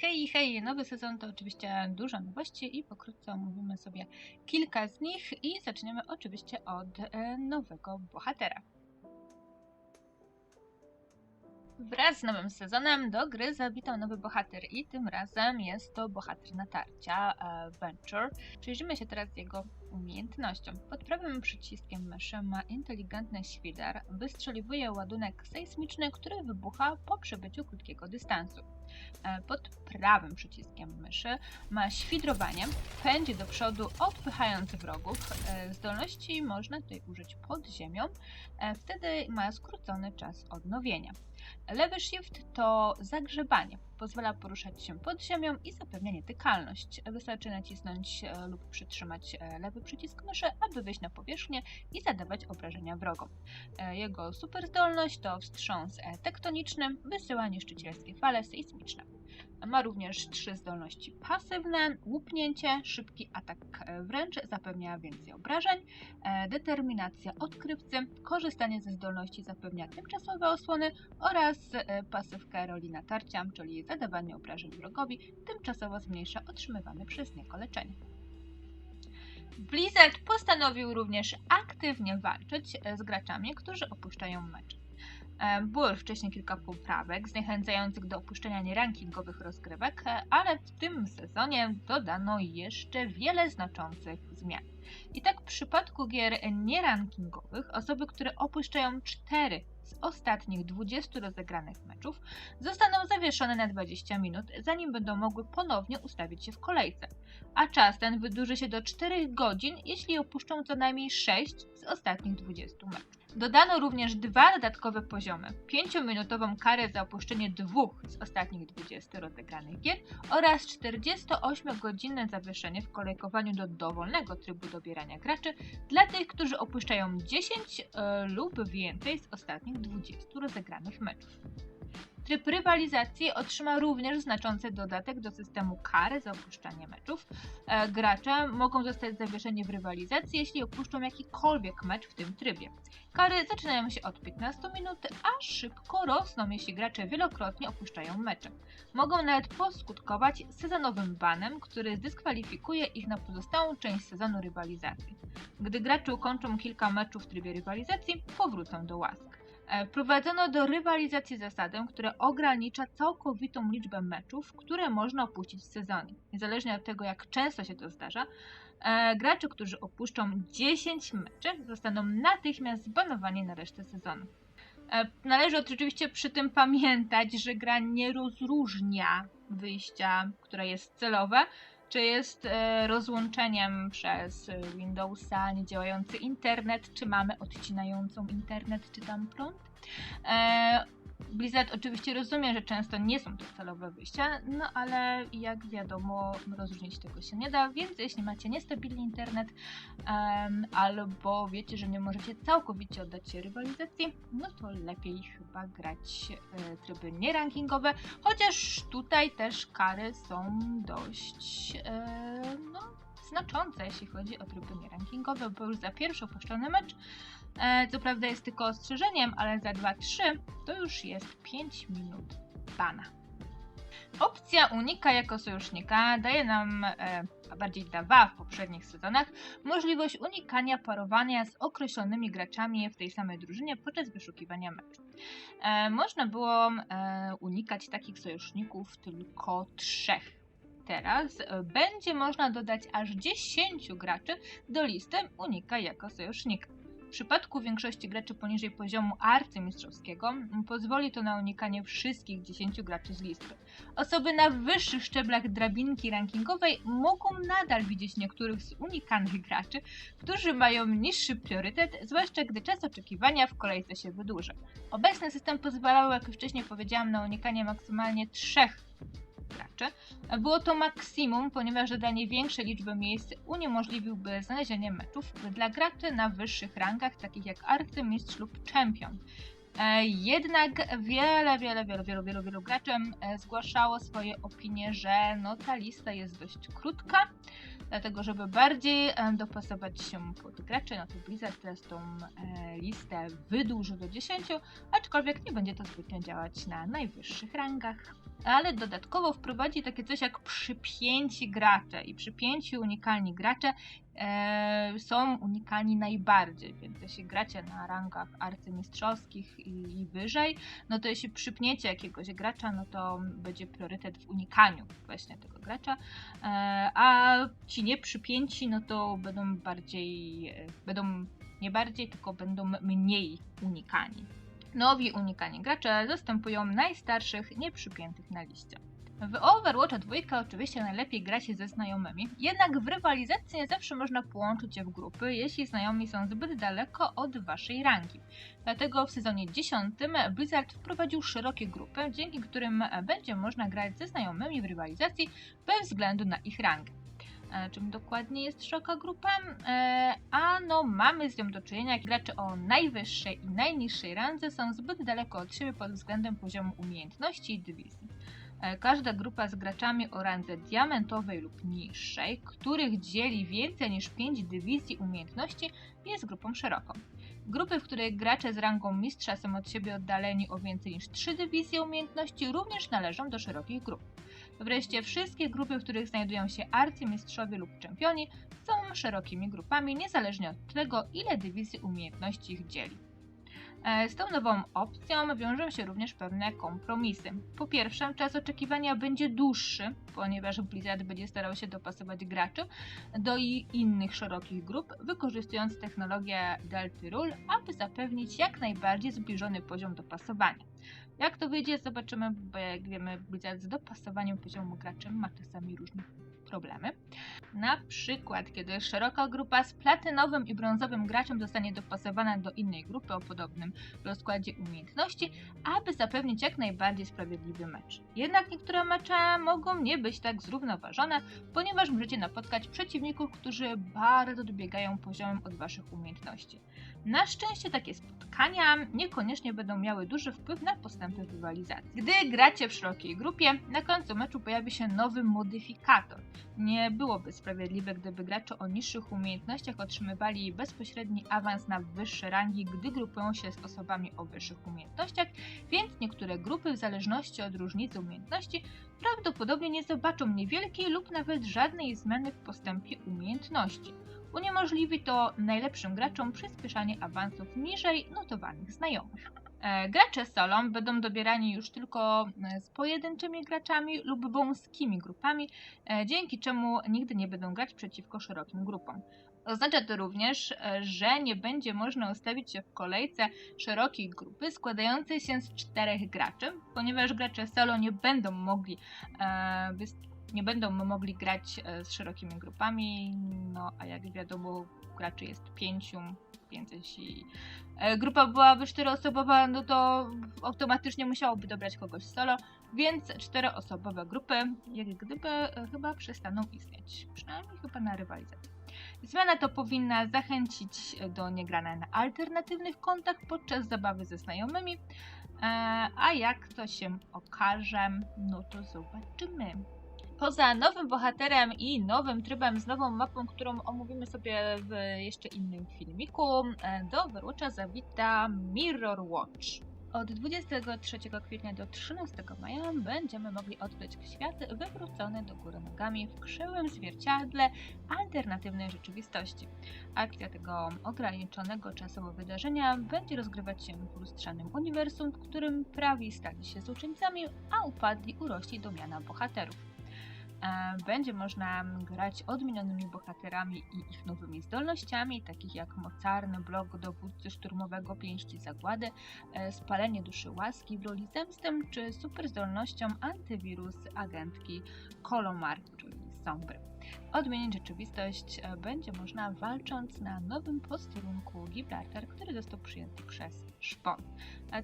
Hej, hej, nowy sezon to oczywiście dużo nowości i pokrótce omówimy sobie kilka z nich i zaczniemy oczywiście od e, nowego bohatera. Wraz z nowym sezonem do gry zawitał nowy bohater i tym razem jest to bohater natarcia e, Venture. Przyjrzymy się teraz jego umiejętnościom. Pod prawym przyciskiem myszy ma inteligentny świder, wystrzeliwuje ładunek sejsmiczny, który wybucha po przebyciu krótkiego dystansu. E, Pod prawym przyciskiem myszy ma świdrowanie, pędzi do przodu odpychając wrogów. E, Zdolności można tutaj użyć pod ziemią, e, wtedy ma skrócony czas odnowienia. Lewy shift to zagrzebanie. Pozwala poruszać się pod ziemią i zapewnia nietykalność. Wystarczy nacisnąć e, lub przytrzymać e, lewy przycisk myszy, aby wyjść na powierzchnię i zadawać obrażenia wrogom. E, Jego super zdolność to wstrząs tektoniczny, wysyła niszczycielskie fale sejsmiczne. Ma również trzy zdolności pasywne, łupnięcie, szybki atak wręcz, zapewnia więcej obrażeń, e, determinacja odkrywcy, korzystanie ze zdolności zapewnia tymczasowe osłony oraz e, pasywkę roli natarcia, czyli zadawanie obrażeń wrogowi, tymczasowo zmniejsza otrzymywane przez niego leczenie. Blizzard postanowił również aktywnie walczyć e, z graczami, którzy opuszczają mecz. E, Było już wcześniej kilka poprawek zniechęcających do opuszczenia nierankingowych rozgrywek, e, ale w tym sezonie dodano jeszcze wiele znaczących zmian. I tak w przypadku gier nierankingowych osoby, które opuszczają 4 z ostatnich 20 rozegranych meczów, zostaną zawieszone na 20 minut, zanim będą mogły ponownie ustawić się w kolejce. A czas ten wydłuży się do 4 godzin, jeśli opuszczą co najmniej 6 z ostatnich 20 meczów. Dodano również dwa dodatkowe poziomy: 5-minutową karę za opuszczenie dwóch z ostatnich 20 rozegranych gier oraz 48-godzinne zawieszenie w kolejkowaniu do dowolnego trybu dobierania graczy dla tych, którzy opuszczają 10 e, lub więcej z ostatnich 20 rozegranych meczów. Tryb rywalizacji otrzyma również znaczący dodatek do systemu kar za opuszczanie meczów. E, gracze mogą zostać zawieszeni w rywalizacji, jeśli opuszczą jakikolwiek mecz w tym trybie. Kary zaczynają się od 15 minut, a szybko rosną, jeśli gracze wielokrotnie opuszczają mecze. Mogą nawet poskutkować sezonowym banem, który zdyskwalifikuje ich na pozostałą część sezonu rywalizacji. Gdy gracze ukończą kilka meczów w trybie rywalizacji, powrócą do łask. E, Wprowadzono do rywalizacji zasadę, która ogranicza całkowitą liczbę meczów, które można opuścić w sezonie. Niezależnie od tego, jak często się to zdarza, e, gracze, którzy opuszczą 10 meczy, zostaną natychmiast zbanowani na resztę sezonu. E, Należy oczywiście przy tym pamiętać, że gra nie rozróżnia wyjścia, które jest celowe, czy jest e, rozłączeniem przez e, Windowsa, niedziałający internet, czy mamy odcinającą internet, czy tam prąd. Blizzard oczywiście rozumie, że często nie są to celowe wyjścia, no ale jak wiadomo, rozróżnić tego się nie da, więc jeśli macie niestabilny internet em, albo wiecie, że nie możecie całkowicie oddać się rywalizacji, no to lepiej chyba grać e, tryby nierankingowe, chociaż tutaj też kary są dość e, no, znaczące, jeśli chodzi o tryby nierankingowe, bo już za pierwszy opuszczony mecz E, co prawda jest tylko ostrzeżeniem, ale za 2-3 to już jest 5 minut bana. Opcja unika jako sojusznika daje nam, e, a bardziej dawała w poprzednich sezonach, możliwość unikania parowania z określonymi graczami w tej samej drużynie podczas wyszukiwania meczu. E, można było unikać takich sojuszników tylko trzech. Teraz e, będzie można dodać aż 10 graczy do listy unika jako sojusznika. W przypadku większości graczy poniżej poziomu arcymistrzowskiego pozwoli to na unikanie wszystkich 10 graczy z listy. Osoby na wyższych szczeblach drabinki rankingowej mogą nadal widzieć niektórych z unikanych graczy, którzy mają niższy priorytet, zwłaszcza gdy czas oczekiwania w kolejce się wydłuża. Obecny system pozwalał, jak już wcześniej powiedziałam, na unikanie maksymalnie trzech graczy. Było to maksimum, ponieważ dodanie większej liczby miejsc uniemożliwiłby znalezienie meczów dla graczy na wyższych rangach, takich jak arcymistrz lub czempion. E, Jednak wiele, wiele, wielu, wielu, wielu, wielu graczy e, zgłaszało swoje opinie, że no, ta lista jest dość krótka, dlatego żeby bardziej e, dopasować się pod graczy, no to Blizzard teraz tą listę wydłuży do 10, aczkolwiek nie będzie to zbytnio działać na najwyższych rangach. Ale dodatkowo wprowadzi takie coś jak przypięci gracze i przypięci unikalni gracze e, są unikalni najbardziej, więc jeśli gracie na rangach arcymistrzowskich i, i wyżej, no to jeśli przypniecie jakiegoś gracza, no to będzie priorytet w unikaniu właśnie tego gracza, e, a ci nie przypięci, no to będą bardziej, e, będą nie bardziej, tylko będą mniej unikani. Nowi unikani gracze zastępują najstarszych nieprzypiętych na liście. W Overwatcha 2 oczywiście najlepiej gra się ze znajomymi, jednak w rywalizacji nie zawsze można połączyć je w grupy, jeśli znajomi są zbyt daleko od waszej rangi. Dlatego w sezonie 10 Blizzard wprowadził szerokie grupy, dzięki którym będzie można grać ze znajomymi w rywalizacji bez względu na ich rangę. E, czym dokładnie jest szeroka grupa? E, ano mamy z nią do czynienia, gracze o najwyższej i najniższej randze są zbyt daleko od siebie pod względem poziomu umiejętności i dywizji. E, każda grupa z graczami o randze diamentowej lub niższej, których dzieli więcej niż 5 dywizji umiejętności, jest grupą szeroką. Grupy, w których gracze z rangą mistrza są od siebie oddaleni o więcej niż 3 dywizje umiejętności, również należą do szerokich grup. Wreszcie wszystkie grupy, w których znajdują się arcymistrzowie lub czempioni, są szerokimi grupami, niezależnie od tego, ile dywizji umiejętności ich dzieli. E, z tą nową opcją wiążą się również pewne kompromisy. Po pierwsze, czas oczekiwania będzie dłuższy, ponieważ Blizzard będzie starał się dopasować graczy do innych szerokich grup, wykorzystując technologię Delta Rule, aby zapewnić jak najbardziej zbliżony poziom dopasowania. Jak to wyjdzie, zobaczymy, bo jak wiemy, Blizzard z dopasowaniem poziomu graczy ma czasami różne problemy. Na przykład, kiedy szeroka grupa z platynowym i brązowym graczem zostanie dopasowana do innej grupy o podobnym rozkładzie umiejętności, aby zapewnić jak najbardziej sprawiedliwy mecz. Jednak niektóre mecze mogą nie być tak zrównoważone, ponieważ możecie napotkać przeciwników, którzy bardzo dobiegają poziomem od waszych umiejętności. Na szczęście takie spotkania niekoniecznie będą miały duży wpływ na postępy rywalizacji. Gdy gracie w szerokiej grupie, na końcu meczu pojawi się nowy modyfikator. Nie byłoby sprawiedliwe, gdyby gracze o niższych umiejętnościach otrzymywali bezpośredni awans na wyższe rangi, gdy grupują się z osobami o wyższych umiejętnościach, więc niektóre grupy, w zależności od różnicy umiejętności, prawdopodobnie nie zobaczą niewielkiej lub nawet żadnej zmiany w postępie umiejętności. Uniemożliwi to najlepszym graczom przyspieszanie awansów niżej notowanych znajomych. E, gracze solo będą dobierani już tylko e, z pojedynczymi graczami lub wąskimi grupami, e, dzięki czemu nigdy nie będą grać przeciwko szerokim grupom. Oznacza to również, że nie będzie można ustawić się w kolejce szerokiej grupy składającej się z czterech graczy, ponieważ gracze solo nie będą mogli nie będą mogli grać z szerokimi grupami, no a jak wiadomo graczy jest pięciu, więc jeśli e, grupa byłaby czteroosobowa, no to automatycznie musiałoby dobrać kogoś solo, więc czteroosobowe grupy jak gdyby e, chyba przestaną istnieć, przynajmniej chyba na rywalizację. Zmiana to powinna zachęcić do niegrania na alternatywnych kontach podczas zabawy ze znajomymi, e, a jak to się okaże, no to zobaczymy. Poza nowym bohaterem i nowym trybem z nową mapą, którą omówimy sobie w jeszcze innym filmiku, e, do Overwatcha zawita Mirror Watch. Od 23 kwietnia do 13 maja będziemy mogli odkryć świat wywrócony do góry nogami w krzyłym zwierciadle alternatywnej rzeczywistości. Akcja tego ograniczonego czasowo wydarzenia będzie rozgrywać się w lustrzanym uniwersum, w którym prawi stali się złoczyńcami, a upadli urośli do miana bohaterów. Będzie można grać odmienionymi bohaterami i ich nowymi zdolnościami, takich jak mocarny blok dowódcy szturmowego pięści zagłady, e, spalenie duszy łaski w roli zemsty, czy super zdolnością antywirus agentki Kolomar, czyli Sombry. Odmienić rzeczywistość e, będzie można walcząc na nowym posterunku Gibraltar, który został przyjęty przez Szpon.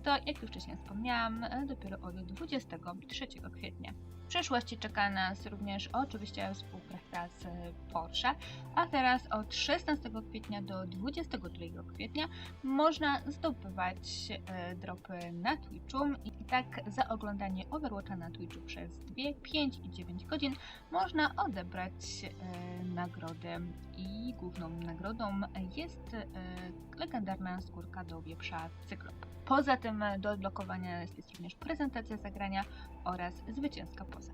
To, jak już wcześniej wspomniałam, dopiero od 23 kwietnia. W przyszłości czeka nas również oczywiście współpraca z Porsche, a teraz od 16 kwietnia do 22 kwietnia można zdobywać e, dropy na Twitchu i tak za oglądanie Overwatcha na Twitchu przez 2, 5 i 9 godzin można odebrać e, nagrodę i główną nagrodą jest e, legendarna skórka do wieprza Cyklop. Poza tym do odblokowania jest również prezentacja zagrania oraz zwycięska poza.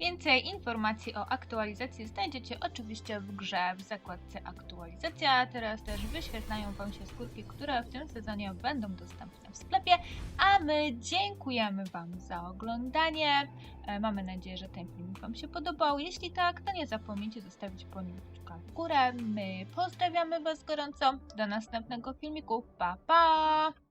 Więcej informacji o aktualizacji znajdziecie oczywiście w grze w zakładce aktualizacja. a Teraz też wyświetlają Wam się skórki, które w tym sezonie będą dostępne w sklepie. A my dziękujemy Wam za oglądanie. E, Mamy nadzieję, że ten filmik Wam się podobał. Jeśli tak, to nie zapomnijcie zostawić po nim kciuka w górę. My pozdrawiamy Was gorąco. Do następnego filmiku. Pa, pa!